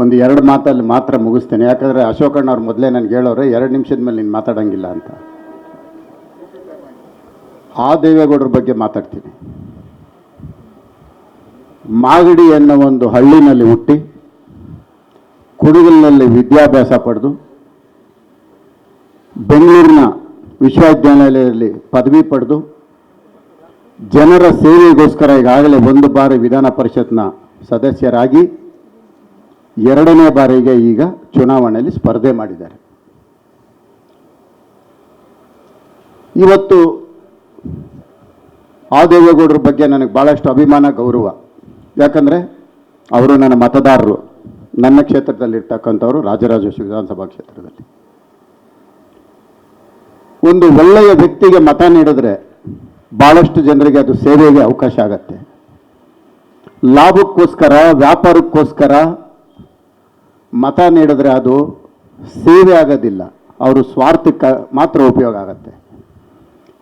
ಒಂದು ಎರಡು ಮಾತಲ್ಲಿ ಮಾತ್ರ ಮುಗಿಸ್ತೇನೆ. ಯಾಕಂದರೆ ಅಶೋಕಣ್ಣ ಅವ್ರು ಮೊದಲೇ ನನಗೆ ಹೇಳೋರು, ಎರಡು ನಿಮಿಷದ ಮೇಲೆ ನೀನು ಮಾತಾಡೋಂಗಿಲ್ಲ ಅಂತ. ಆ ದೇವೇಗೌಡರ ಬಗ್ಗೆ ಮಾತಾಡ್ತೀನಿ. ಮಾಗಡಿ ಅನ್ನೋ ಒಂದು ಹಳ್ಳಿನಲ್ಲಿ ಹುಟ್ಟಿ, ಕುಡುಗಲಿನಲ್ಲಿ ವಿದ್ಯಾಭ್ಯಾಸ ಪಡೆದು, ಬೆಂಗಳೂರಿನ ವಿಶ್ವವಿದ್ಯಾನಿಲಯದಲ್ಲಿ ಪದವಿ ಪಡೆದು, ಜನರ ಸೇವೆಗೋಸ್ಕರ ಈಗಾಗಲೇ ಒಂದು ಬಾರಿ ವಿಧಾನ ಪರಿಷತ್ನ ಸದಸ್ಯರಾಗಿ ಎರಡನೇ ಬಾರಿಗೆ ಈಗ ಚುನಾವಣೆಯಲ್ಲಿ ಸ್ಪರ್ಧೆ ಮಾಡಿದ್ದಾರೆ. ಇವತ್ತು ಆ ದೇವೇಗೌಡರ ಬಗ್ಗೆ ನನಗೆ ಭಾಳಷ್ಟು ಅಭಿಮಾನ, ಗೌರವ. ಯಾಕಂದರೆ ಅವರು ನನ್ನ ಮತದಾರರು. ನನ್ನ ಕ್ಷೇತ್ರದಲ್ಲಿರ್ತಕ್ಕಂಥವರು ರಾಜರಾಜೇಶ್ವರಿ ವಿಧಾನಸಭಾ ಕ್ಷೇತ್ರದಲ್ಲಿ. ಒಂದು ಒಳ್ಳೆಯ ವ್ಯಕ್ತಿಗೆ ಮತ ನೀಡಿದ್ರೆ ಭಾಳಷ್ಟು ಜನರಿಗೆ ಅದು ಸೇವೆಗೆ ಅವಕಾಶ ಆಗತ್ತೆ. ಲಾಭಕ್ಕೋಸ್ಕರ, ವ್ಯಾಪಾರಕ್ಕೋಸ್ಕರ ಮತ ನೀಡಿದ್ರೆ ಅದು ಸೇವೆ ಆಗೋದಿಲ್ಲ. ಅವರು ಸ್ವಾರ್ಥಕ್ಕೆ ಮಾತ್ರ ಉಪಯೋಗ ಆಗತ್ತೆ.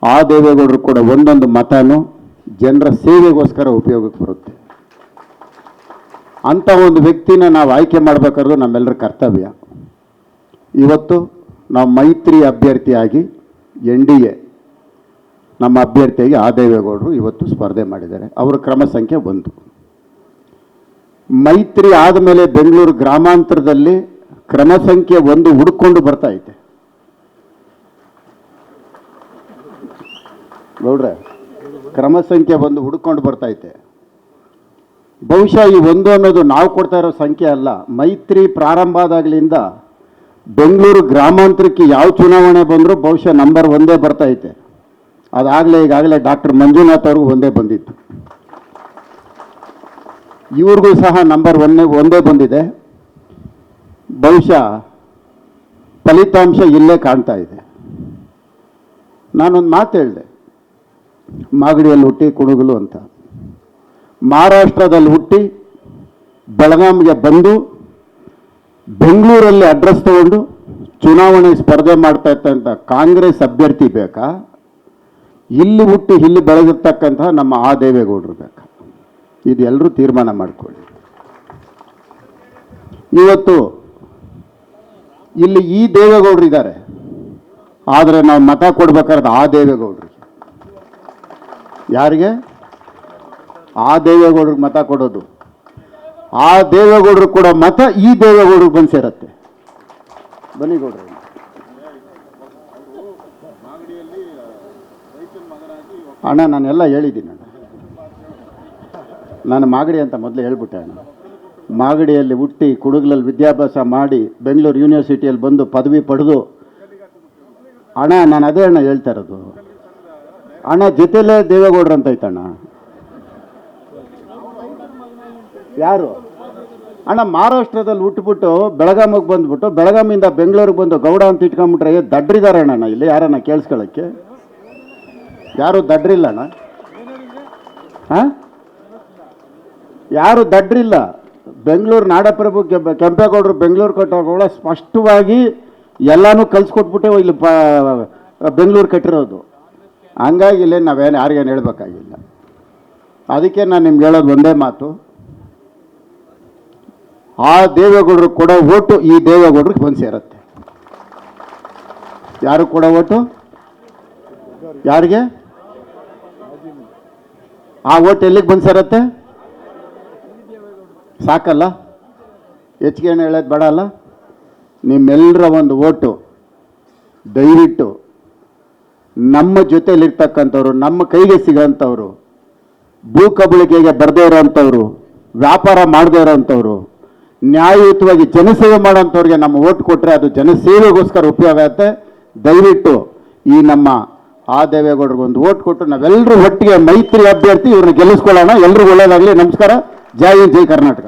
ಆ ದೇವೇಗೌಡರು ಕೂಡ ಒಂದೊಂದು ಮತನೂ ಜನರ ಸೇವೆಗೋಸ್ಕರ ಉಪಯೋಗಕ್ಕೆ ಬರುತ್ತೆ. ಅಂಥ ಒಂದು ವ್ಯಕ್ತಿನ ನಾವು ಆಯ್ಕೆ ಮಾಡಬೇಕಾದ್ರೂ ನಮ್ಮೆಲ್ಲರ ಕರ್ತವ್ಯ. ಇವತ್ತು ನಾವು ಮೈತ್ರಿ ಅಭ್ಯರ್ಥಿಯಾಗಿ ಎನ್ ಡಿ ಎ ನಮ್ಮ ಅಭ್ಯರ್ಥಿಯಾಗಿ ಆ ದೇವೇಗೌಡರು ಇವತ್ತು ಸ್ಪರ್ಧೆ ಮಾಡಿದ್ದಾರೆ. ಅವರ ಕ್ರಮ ಸಂಖ್ಯೆ ಒಂದು. ಮೈತ್ರಿ ಆದಮೇಲೆ ಬೆಂಗಳೂರು ಗ್ರಾಮಾಂತರದಲ್ಲಿ ಕ್ರಮ ಸಂಖ್ಯೆ ಒಂದು ಹುಡುಕೊಂಡು ಬರ್ತಾ ಐತೆ. ಗೌಡ್ರೆ ಕ್ರಮ ಸಂಖ್ಯೆ ಒಂದು ಹುಡುಕೊಂಡು ಬರ್ತಾ ಐತೆ. ಬಹುಶಃ ಈ ಒಂದು ಅನ್ನೋದು ನಾವು ಕೊಡ್ತಾ ಇರೋ ಸಂಖ್ಯೆ ಅಲ್ಲ, ಮೈತ್ರಿ ಪ್ರಾರಂಭ ಆದಾಗಲಿಂದ ಬೆಂಗಳೂರು ಗ್ರಾಮಾಂತರಕ್ಕೆ ಯಾವ ಚುನಾವಣೆ ಬಂದರೂ ಬಹುಶಃ ನಂಬರ್ ಒಂದೇ ಬರ್ತಾ ಐತೆ. ಅದಾಗಲೇ ಈಗಾಗಲೇ ಡಾಕ್ಟರ್ ಮಂಜುನಾಥ್ ಅವ್ರಿಗೂ ಒಂದೇ ಬಂದಿತ್ತು. ಇವ್ರಿಗೂ ಸಹ ನಂಬರ್ ಒಂದೇ ಒಂದೇ ಬಂದಿದೆ. ಬಹುಶಃ ಫಲಿತಾಂಶ ಇಲ್ಲೇ ಕಾಣ್ತಾ ಇದೆ. ನಾನೊಂದು ಮಾತು ಹೇಳಿದೆ. ಮಾಗಡಿಯಲ್ಲಿ ಹುಟ್ಟಿ ಕುಣುಗಲು ಅಂತ. ಮಹಾರಾಷ್ಟ್ರದಲ್ಲಿ ಹುಟ್ಟಿ ಬೆಳಗಾಂಗೆ ಬಂದು ಬೆಂಗಳೂರಲ್ಲಿ ಅಡ್ರೆಸ್ ತಗೊಂಡು ಚುನಾವಣೆ ಸ್ಪರ್ಧೆ ಮಾಡ್ತಾ ಇರ್ತಕ್ಕಂಥ ಕಾಂಗ್ರೆಸ್ ಅಭ್ಯರ್ಥಿ ಬೇಕಾ? ಇಲ್ಲಿ ಹುಟ್ಟಿ, ಇಲ್ಲಿ ಬೆಳೆದಿರ್ತಕ್ಕಂಥ ನಮ್ಮ ಆ ದೇವೇಗೌಡರು ಬೇಕಾ? ಇದು ಎಲ್ಲರೂ ತೀರ್ಮಾನ ಮಾಡಿಕೊಳ್ಳಿ. ಇವತ್ತು ಇಲ್ಲಿ ಈ ದೇವೇಗೌಡರು ಇದ್ದಾರೆ. ಆದರೆ ನಾವು ಮತ ಕೊಡ್ಬೇಕಾದ್ರೆ ಆ ದೇವೇಗೌಡರಿಗೆ. ಯಾರಿಗೆ? ಆ ದೇವೇಗೌಡ್ರಿಗೆ ಮತ ಕೊಡೋದು. ಆ ದೇವೇಗೌಡರು ಕೂಡ ಮತ ಈ ದೇವೇಗೌಡರಿಗೆ ಬಂದು ಸೇರತ್ತೆ. ಬನ್ನಿ ಗೌಡ್ರು. ಅಣ್ಣ, ನಾನೆಲ್ಲ ಹೇಳಿದ್ದೀನಿ ಅಣ್ಣ. ನಾನು ಮಾಗಡಿ ಅಂತ ಮೊದಲು ಹೇಳ್ಬಿಟ್ಟೆ ಅಣ್ಣ. ಮಾಗಡಿಯಲ್ಲಿ ಹುಟ್ಟಿ ಕುಡುಗಲಲ್ಲಿ ವಿದ್ಯಾಭ್ಯಾಸ ಮಾಡಿ ಬೆಂಗಳೂರು ಯೂನಿವರ್ಸಿಟಿಯಲ್ಲಿ ಬಂದು ಪದವಿ ಪಡೆದು, ಅಣ್ಣ, ನಾನು ಅದೇ ಅಣ್ಣ ಹೇಳ್ತಾ ಇರೋದು. ಅಣ್ಣ, ಜೊತೆಲೇ ದೇವೇಗೌಡರು ಅಂತ ಐತಣ್ಣ. ಯಾರು? ಅಣ್ಣ, ಮಹಾರಾಷ್ಟ್ರದಲ್ಲಿ ಹುಟ್ಟುಬಿಟ್ಟು ಬೆಳಗಾಮಿಗೆ ಬಂದ್ಬಿಟ್ಟು ಬೆಳಗಾಮಿಂದ ಬೆಂಗಳೂರಿಗೆ ಬಂದು ಗೌಡ ಅಂತ ಇಟ್ಕೊಂಡ್ಬಿಟ್ರೆ ದಡ್ರಿದ್ದಾರೆ ಅಣ್ಣ ಇಲ್ಲಿ ಯಾರನ್ನ ಕೇಳಿಸ್ಕೊಳ್ಳೋಕ್ಕೆ ಯಾರು ದಡ್ರಿಲ್ಲ ಅಣ್ಣ? ಹಾಂ? ಯಾರು ದಡ್ರಿಲ್ಲ. ಬೆಂಗಳೂರು ನಾಡಪ್ರಭು ಕೆಂಪ- ಕೆಂಪೇಗೌಡರು ಬೆಂಗಳೂರು ಕಟ್ಟೋಗಳ ಸ್ಪಷ್ಟವಾಗಿ ಎಲ್ಲನೂ ಕಲ್ಸ್ಕೊಟ್ಬಿಟ್ಟೆ ಇಲ್ಲಿ ಪ, ಬೆಂಗಳೂರು ಕಟ್ಟಿರೋದು. ಹಂಗಾಗಿ ಇಲ್ಲೇ ನಾವೇನು, ಯಾರಿಗೇನು ಹೇಳಬೇಕಾಗಿಲ್ಲ. ಅದಕ್ಕೆ ನಾನು ನಿಮ್ಗೆ ಹೇಳೋದು ಒಂದೇ ಮಾತು. ಆ ದೇವೇಗೌಡರು ಕೊಡೋ ಓಟು ಈ ದೇವೇಗೌಡರಿಗೆ ಬಂದು ಸೇರುತ್ತೆ. ಯಾರು ಕೊಡೋ ಓಟು? ಯಾರಿಗೆ? ಆ ಓಟ್ ಎಲ್ಲಿಗೆ ಬಂದು ಸೇರತ್ತೆ? ಸಾಕಲ್ಲ? ಹೆಚ್ಚಿಗೆ ಏನು ಹೇಳೋದು ಬೇಡ ಅಲ್ಲ? ನಿಮ್ಮೆಲ್ಲರ ಒಂದು ಓಟು. ದಯವಿಟ್ಟು ನಮ್ಮ ಜೊತೆಯಲ್ಲಿರ್ತಕ್ಕಂಥವ್ರು ನಮ್ಮ ಕೈಗೆ ಸಿಗೋಂಥವ್ರು, ಭೂ ಕಬಳಿಕೆಗೆ ಬರದೇ ಇರೋವಂಥವ್ರು ವ್ಯಾಪಾರ ಮಾಡದೇ ಇರೋವಂಥವ್ರು ನ್ಯಾಯಯುತವಾಗಿ ಜನಸೇವೆ ಮಾಡೋಂಥವ್ರಿಗೆ ನಮ್ಮ ಓಟ್ ಕೊಟ್ಟರೆ ಅದು ಜನಸೇವೆಗೋಸ್ಕರ ಉಪಯೋಗ ಆಗುತ್ತೆ. ದಯವಿಟ್ಟು ಈ ನಮ್ಮ ಆ ದೇವೇಗೌಡರಿಗೆ ಒಂದು ಓಟ್ ಕೊಟ್ಟು ನಾವೆಲ್ಲರೂ ಒಟ್ಟಿಗೆ ಮೈತ್ರಿ ಅಭ್ಯರ್ಥಿ ಇವ್ರನ್ನ ಗೆಲ್ಲಿಸ್ಕೊಳ್ಳೋಣ. ಎಲ್ಲರಿಗೂ ಒಳ್ಳೆಯದಾಗಲಿ ನಮಸ್ಕಾರ. ಜೈ ಜೈ ಕರ್ನಾಟಕ.